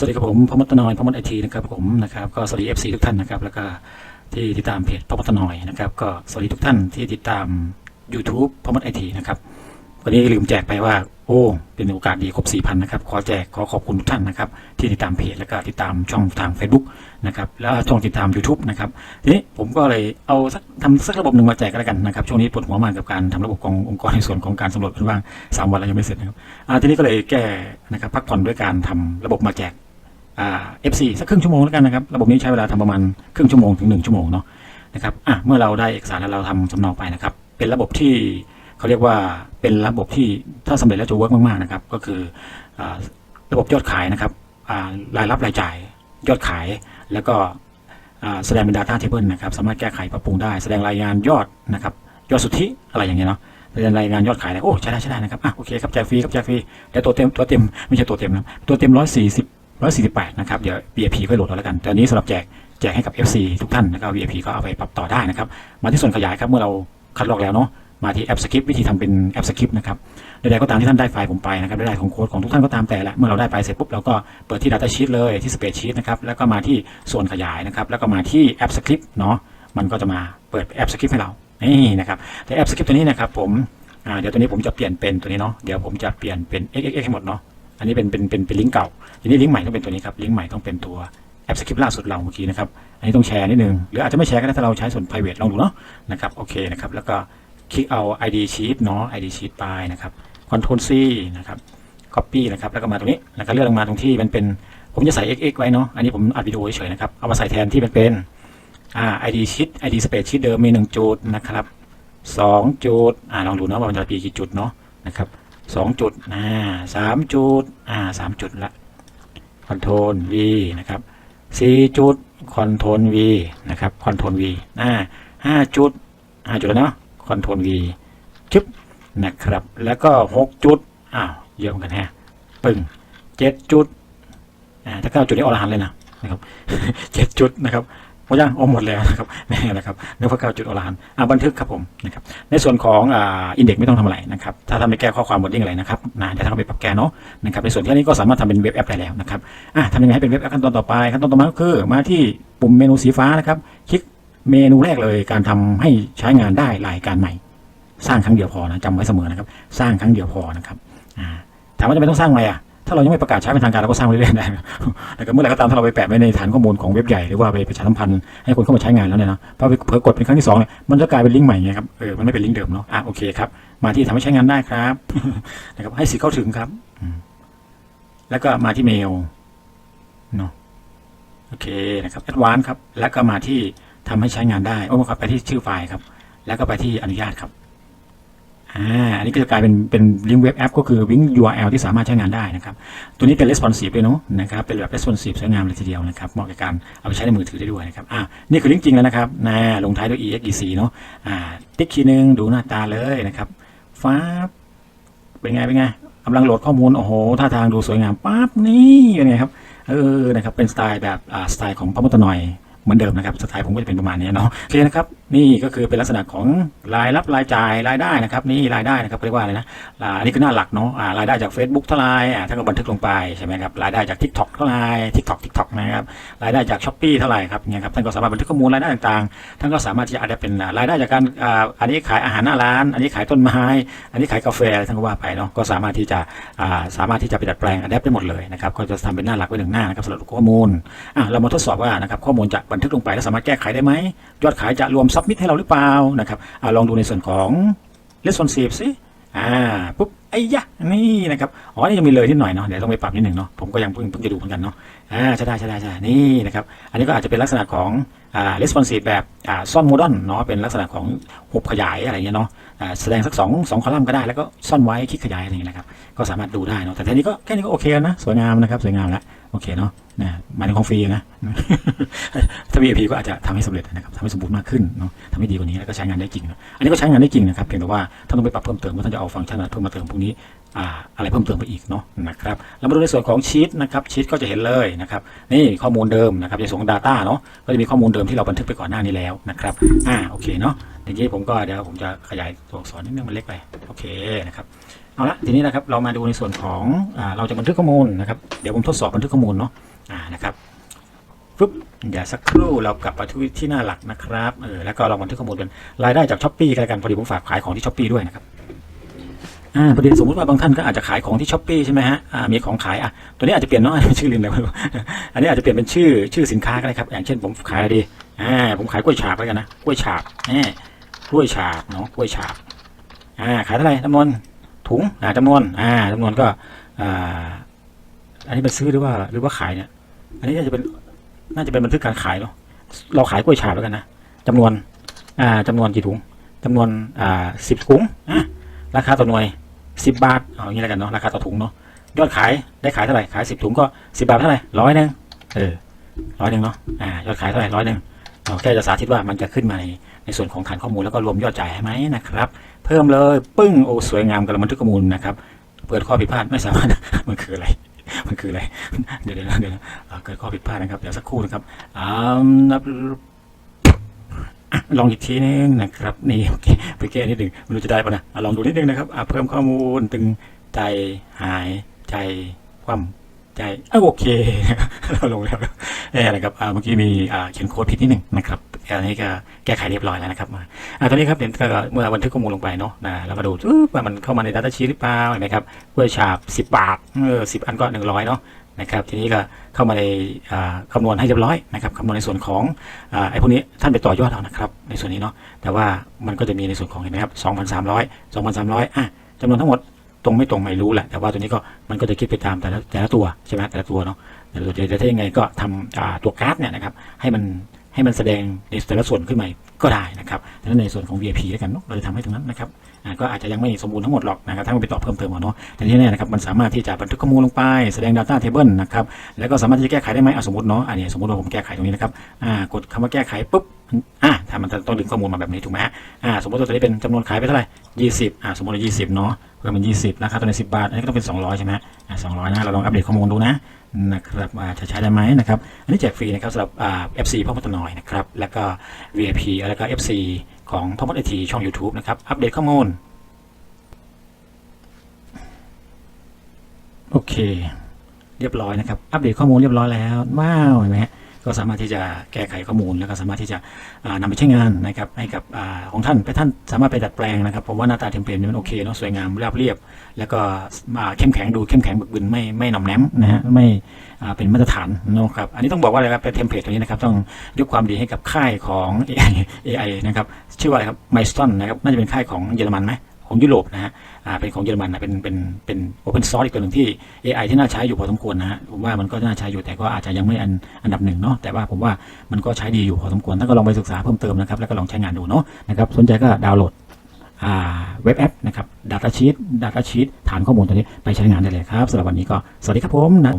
สวัสดีครับผมพมตนอยพมตไอทีนะครับผมนะครับก็สวัสดีเอฟซีทุกท่านนะครับ แล้วก็ที่ติดตามเพจพมตนอยนะครับก็สวัสดีทุกท่านที่ติดตาม YouTube พมตไอทีนะครับวันนี้ลืมแจกไปว่า โอ้เป็นโอกาสดีครบ4,000นะครับขอแจกขอขอบคุณทุกท่านนะครับที่ติดตามเพจแล้วก็ติดตามช่องทาง Facebook นะครับแล้วช่องติดตาม YouTube นะครับทีนี้ผมก็เลยเอาสักทำสักระบบหนึ่งมาแจกกันแล้วกันนะครับช่วงนี้ปวดหัวมากกับการทำระบบขององค์กรในส่วนของการสำรวจเพื่อนว่างสามวันแล้วยังไม่เสร็จนะครับทีนี้ก็เลยแก้นะครับพักผ่อนด้วยการทำระบบมาแจก อ่า F4 สักครึ่งชั่วโมงแล้วกันนะครับ ระบบนี้ใช้เวลาทำประมาณครึ่งชั่วโมงถึงหนึ่งชั่วโมงเนาะนะครับอะเมื่อเราได้เอกสารแล้วเราทำสำเนาไปนะครับ เป็นระบบที่เขาเรียกว่าเป็นระบบที่ถ้าสำเร็จแล้วจะเวิร์กมากๆนะครับ ก็คืออระบบยอดขายนะครับรายรับรายจ่ายยอดขายแล้วก็แสดงเป็น Data Table นะครับ สามารถแก้ไขปรับปรุงได้ แสดงรายงานยอดนะครับ ยอดสุทธิอะไรอย่างเงี้ยเนาะแสดงรายงานยอดขายแล้วโอ้ใช้ได้ใช้ได้นะครับอะโอเคครับแจกฟรีครับแจกฟรีแต่ตัวเต็มตัวเต็มไม่ใช่ตัวเต็มนะตัวเต็มร้อยสี่สิบ 148 นะครับ เดี๋ยว VIP ก็โหลดเอาแล้วกันแต่อันนี้สำหรับแจกแจกให้กับ FC ทุกท่านแล้วก็ VIP ก็เอาไปปรับต่อได้นะครับ มาที่ส่วนขยายครับ เมื่อเราคัดลอกแล้วเนาะ มาที่แอปสคริปต์วิธีทำเป็นแอปสคริปต์นะครับ ใดๆก็ตามที่ท่านได้ไฟล์ผมไปนะครับ ได้ของโค้ดของทุกท่านก็ตามแต่ละ เมื่อเราได้ไปเสร็จปุ๊บเราก็เปิดที่ Data Sheet เลยที่ Spreadsheet นะครับ แล้วก็มาที่ส่วนขยายนะครับ แล้วก็มาที่แอปสคริปต์เนาะ มันก็จะมาเปิดแอปสคริปต์ให้เรา นี่นะครับ แต่แอปสคริปตัวนี้นะครับผมเดี๋ยวตัวนี้ผมจะเปลี่ยนเป็นตัวนี้เนาะ เดี๋ยวผมจะเปลี่ยนเป็น xxx ให้หมดเนาะ อันนี้เป็นเป็นเป็นเป็นลิงก์เก่าทีนี้ลิงก์ใหม่ต้องเป็นตัวนี้ครับลิงก์ใหม่ต้องเป็นตัวแอปสคริปต์ล่าสุดเราเมื่อกี้นะครับ อันนี้ต้องแชร์นิดนึง หรืออาจจะไม่แชร์ก็ได้ถ้าเราใช้ส่วน private ลองดูเนาะนะครับ โอเคนะครับ แล้วก็คลิกเอา ID sheet เนาะ ID sheet ไปนะครับ Ctrl C นะครับ copy นะครับ แล้วก็มาตรงนี้แล้วก็เลื่อนลงมาตรงที่มันเป็น ผมจะใส่ xx ไว้เนาะ อันนี้ผมอัดวิดีโอเฉยๆนะครับ เอามาใส่แทนที่มันเป็นอ่า ID sheet ID space sheet เดิมมีหนึ่งจุดนะครับสองจุดอ่าลองดูเนาะว่ามันจะมีกี่จุดเนาะนะครับ สองจุดอ่าสามจุดอ่าสามจุดละคอนโทรล V นะครับสี่จุดคอนโทรล V นะครับคอนโทรล V อ่าห้าจุดห้าจุดแล้วเนาะคอนโทรล V ชึบนะครับ แล้วก็หกจุดอ้าวเยอะเหมือนกันแฮะปึ้งเจ็ดจุดอ่าถ้าเก้าจุดนี่อรหันเลยนะนะครับเจ็ดจุดนะครับ หมดยังอ๋อหมดแล้วนะครับแม่นะครับเนึกว่าเก้าจุดอรหันต์อ่าบันทึกครับผมนะครับในส่วนของอ่าอินเด็กไม่ต้องทำอะไรนะครับถ้าท่าไม่แก้ข้อความบดดิ้งอะไรนะครับนะเดี๋ยวท่านไปปรับแก้เนาะนะครับในส่วนที่นี้ก็สามารถทำเป็นเว็บแอปได้แล้วนะครับอะทำยังไงให้เป็นเว็บแอปขั้นตอนต่อไปขั้นตอนต่อมาก็คือมาที่ปุ่มเมนูสีฟ้านะครับคลิกเมนูแรกเลยการทำให้ใช้งานได้รายการใหม่ สร้างครั้งเดียวพอนะจำไว้เสมอนะครับ สร้างครั้งเดียวพอนะครับอ่าถามว่าจะไม่ต้องสร้างไหมอะ ถ้าเรายังไม่ประกาศใช้เป็นทางการเราก็สร้างไว้เรื่อยๆได้นะนะครับเมื่อไหร่ก็ตามถ้าเราไปแปะไว้ในฐานข้อมูลของเว็บใหญ่หรือว่าไปประชาสัมพันธ์ให้คนเข้ามาใช้งานแล้วเนี่ยนะพอไปเผลอกดเป็นครั้งที่สองเนี่ยมันจะกลายเป็นลิงก์ใหม่ไงครับเออมันไม่เป็นลิงก์เดิมเนาะอะโอเคครับมาที่ทำให้ใช้งานได้ครับนะครับให้สิทธิ์เข้าถึงครับ แล้วก็มาที่เมลเนาะโอเคนะครับแอดวานครับ แล้วก็มาที่ทำให้ใช้งานได้โอ้ครับไปที่ชื่อไฟล์ครับ แล้วก็ไปที่อนุญาตครับ อ่าอันนี้ก็จะกลายเป็นเป็นลิงก์เว็บแอปก็คือลิงก์ URL ที่สามารถใช้งานได้นะครับ ตัวนี้เป็น responsive ด้วยเนาะนะครับ เป็นแบบ responsive สวยงามเลยทีเดียวนะครับ เหมาะกับการเอาไปใช้ในมือถือได้ด้วยนะครับ อ่า นี่คือลิงก์จริงแล้วนะครับนะลงท้ายด้วย exec เนาะ อ่า ติ๊กทีนึงดูหน้าตาเลยนะครับฟ้าเป็นไง เป็นไงกำลังโหลดข้อมูล โอ้โห ท่าทางดูสวยงามปั๊บนี่เป็นไงครับ เออ นะครับ เป็นสไตล์แบบ อ่า สไตล์ของพระมุตหน่อยเหมือนเดิมนะครับ สไตล์ผมก็จะเป็นประมาณนี้เนาะ โอเคนะครับ นี่ก็คือเป็นลักษณะของรายรับรายจ่ายรายได้นะครับ นี่รายได้นะครับเรียกว่าอะไรนะอ่าอันนี้คือหน้าหลักเนาะอ่ารายได้จาก Facebook เท่าไหร่อ่าท่านก็บันทึกลงไปใช่ไหมครับรายได้จาก TikTok เท่าไหร่ TikTok TikTok นะครับรายได้จาก s h อ p e e เท่าไหร่ครับเนี่ยครับท่านก็สามารถบันทึกข้อมูลรายได้ต่างๆท่านก็สามารถที่จะอาจจะเป็นรายได้จากการอ่าอันนี้ขายอาหารหน้าร้าน อันนี้ขายต้นไม้ อันนี้ขายกาแฟท่านก็ว่าไปเนาะก็สามารถที่จะอ่าสามารถที่จะไปดัดแปลงอัดแอปได้หมดเลยนะครับก็จะทำเป็นหน้าหลักไว้หนึ่งหน้านะครับสำหรับข้อมูลอะเรามาทดสอบว่านะครับข้อมูลจะบันทึกลงไปแล้วสามารถแก้ไขได้ไหมยอดขายจะรวมซับมิดให้เราหรือเปล่านะครับอลองดูในส่วนของ responsive สิอ่าปุ๊บไอ้ยะนี่นะครับอ๋อนี่ยังมีเลยนิดหน่อยเนาะเดี๋ยวต้องไปปรับนิดหนึ่งเนาะผมก็ยังเพิ่งเพิ่งจะดูเหมือนกันเนาะอ่าใช่ได้ใช่ได้ใช่นี่นะครับอันนี้ก็อาจจะเป็นลักษณะของ อ่า responsive แบบอ่าซ่อนโมดอนเนาะเป็นลักษณะของหุบขยายอะไรเงี้ยเนาะแสดงสักสองสองคอลัมน์ก็ได้แล้วก็ซ่อนไว้คลิกขยายอะไรเงี้ยนะครับก็สามารถดูได้เนาะแต่ทีนี้ก็แค่นี้ก็โอเคแล้วนะสวยงามนะครับสวยงามแล้วโอเคเนาะนะหมายถึงของฟรีนะถ้า VIP ก็อาจจะทำให้สำเร็จนะครับทำให้สมบูรณ์มากขึ้นเนาะทำให้ดีกว่านี้แล้วก็ใช้งานได้จริงนะอันนี้ก็ใช้งานได้จริงนะครับเพียงแต่ว่าท่าต้องไปปรับเพิ่มเติมว่าท่านจะเอาฟังก์ชันอะไรเพิ่มมาเติมพวกนี้ อะไรเพิ่มเติมไปอีกเนาะนะครับแล้วมาดูในส่วนของชีตนะครับชีตก็จะเห็นเลยนะครับนี่ข้อมูลเดิมนะครับในส่วนของ Data เนาะก็จะมีข้อมูลเดิมที่เราบันทึกไปก่อนหน้านี้แล้วนะครับอ่าโอเคเนาะทีนี้ผมก็เดี๋ยวผมจะขยายตัวอักษรนิดนึงมันเล็กไปโอเคนะครับเอาละทีนี้นะครับเรามาดูในส่วนของอเราจะบันทึกข้อมูลนะครับเดี๋ยวผมทดสอบบันทึกข้อมูลเนาะอ่านะครับปุ๊บเดี๋ยวสักครู่เรากลับมาที่ที่หน้าหลักนะครับเออแล้วก็เราบันทึกข้อมูลเป็นรายได้จากช้อปปี้กันพอดีผมฝากขายของที่ช้อปปี้ด้วยนะครับ อ่าพอดีสมมติว่าบางท่านก็อาจจะขายของที่ช้อปปี้ใช่ไหมฮะอ่ามีของขายอะตัวนี้อาจจะเปลี่ยนเนาะชื่อลืมแล้วอันนี้อาจจะเปลี่ยนเป็นชื่อชื่อสินค้าก็ได้ครับ อย่างเช่นผมขายอะไรดีอ่าผมขายกล้วยฉาบแล้วกันนะกล้วยฉาบแน่กล้วยฉาบเนาะกล้วยฉาบอ่าขายเท่าไหร่จำนวนถุงอ่าจำนวนอ่าจำนวนก็อ่าอันนี้เป็นซื้อหรือว่าหรือว่าขายเนี่ยอันนี้น่าจะเป็นน่าจะเป็นบันทึกการขายเนาะเราขายกล้วยฉาบแล้วกันนะจำนวนอ่าจำนวนกี่ถุงจำนวนอ่าสิบถุงอะ ราคาต่อหน่วยสิบบาทเอาอย่างนี้แล้วกันเนาะราคาต่อถุงเนาะยอดขายได้ขายเท่าไหร่ขายสิบถุงก็สิบาทเท่าไหร่ร้อยหนึ่งเออร้อยหนึ่งเนาะอ่ายอดขายเท่าไหร่ร้อยหนึ่งเราแค่จะสาธิตว่ามันจะขึ้นมาในในส่วนของฐานข้อมูลแล้วก็รวมยอดจ่ายให้ไหมนะครับ เพิ่มเลยปึ้งโอ้สวยงามกำลังบันทึกข้อมูลนะครับเปิดข้อผิดพลาดไม่สามารถมันคืออะไรมันคืออะไร เดี๋ยวเดี๋ยวเดี๋ยวเกิดข้อผิดพลาดนะครับ เดี๋ยวสักครู่นะครับอ่านับ ลองอีกทีนึงนะครับ นี่โอเคไปแก้นิดหนึ่งไม่รู้จะได้ปะนะลองดูนิดนึงนะครับเพิ่มข้อมูลตึงใจหายใจคว่ำใจโอเคเราลงแล้วเอ่นะครับเมื่อกี้มีเขียนโค้ดผิดนิดหนึ่งนะครับอันนี้ก็แก้ไขเรียบร้อยแล้วนะครับมาตอนนี้ครับเดี๋ยวเมื่อบันทึกข้อมูลลงไปเนาะนะแล้วก็ดูว่ามันเข้ามาใน Data Sheet หรือเปล่าเห็นไหมครับกล้วยฉาบ10บบาทเออ10อันก็100เนาะ นะครับ ทีนี้ก็เข้ามาในคำนวณให้เรียบร้อยนะครับคำนวณในส่วนของอไอ้พวกนี้ท่านไปต่อยอดเอานะครับ ในส่วนนี้เนาะแต่ว่ามันก็จะมีในส่วนของเห็นไหมครับ2,300 2,300อะจำนวนทั้งหมดตรงไม่ตรงไม่รู้แหละแต่ว่าตัวนี้ก็มันก็จะคิดไปตามแต่ละแต่ละตัวใช่ไหมแต่ละตัวเนาะแต่ละตัวจะถ้ยังไงก็ทำตัวการาฟเนี่ยนะครับให้มันให้มันแสดงในแต่ละส่วนขึ้นมา ก็ได้นะครับดังนั้นในส่วนของ VIP แล้วกันเนาะเราจะทำให้ตรงนั้นนะครับก็อาจจะยังไม่สมบูรณ์ทั้งหมดหรอกนะครับถ้ามันไปต่อเพิ่มเติมเอาเนาะแต่ที่แน่นะครับมันสามารถที่จะบันทึกข้อมูลลงไปแสดง Data Table นะครับแล้วก็สามารถที่จะแก้ไขได้ไหมสมมติเนาะอันนี้สมมติว่าผมแก้ไขตรงนี้นะครับกดคำว่าแก้ไขปุ๊บอ่าถ้ามันต้องดึงข้อมูลมาแบบนี้ถูกไหมฮะอ่าสมมติว่าตัวนี้เป็นจำนวนขายไปเท่าไหร่ยี่สิบอ่าสมมติว่ายี่สิบเนาะ เพิ่มเป็นยี่สิบราคาตัวนี้สิบบาท อันนี้ก็ต้องเป็นสองร้อยใช่ไหมสองร้อยนะ เราลองอัปเดตข้อมูลดูนะ นะครับจะใช้ได้ไหมนะครับ อันนี้แจกฟรีนะครับสำหรับเอ่า FC พ่อมดตนอยนะครับ แล้วก็ VIP แล้วก็ FC ของพ่อมดไอทีช่อง YouTube นะครับ อัปเดตข้อมูล โอเค เรียบร้อยนะครับ อัปเดตข้อมูลเรียบร้อยแล้ว ว้าว เห็นไหม ก็สามารถที่จะแก้ไขข้อมูล แล้วก็สามารถที่จะอ่านำไปใช้งานนะครับให้กับอของท่านไปท่านสามารถไปดัดแปลงนะครับผมว่าหน้าตาเทมเพลตนี่มันโอเคเนาะสวยงามเรียบเรียบ แล้วก็เข้มแข็งดูเข้มแข็งบึกบึนไม่ไม่หน่อมแนมนะฮะไม่เป็นมาตรฐานนะครับอันนี้ต้องบอกว่าอะไรครับเป็นเทมเพลตตัวนี้นะครับต้องยกความดีให้กับค่ายของ AI AI นะครับชื่อว่าอะไรครับไมสตันนะครับน่าจะเป็นค่ายของเยอรมันไหม ของยุโรปนะฮะเป็นของเยอรมันนะเป็นเป็นเป็นโอเพนซอร์สอีกตัวหนึ่งที่ AI ที่น่าใช้อยู่พอสมควรนะฮะผมว่ามันก็น่าใช้อยู่แต่ก็อาจจะยังไม่อันอันดับหนึ่งเนาะแต่ว่าผมว่ามันก็ใช้ดีอยู่พอสมควรท่านก็ลองไปศึกษาเพิ่มเติมนะครับแล้วก็ลองใช้งานดูเนาะนะครับสนใจก็ดาวน์โหลดเว็บแอปนะครับ Data Sheet Data Sheet ฐานข้อมูลตัวนี้ไปใช้งานได้เลยครับสำหรับวันนี้ก็สวัสดีครับผมนะ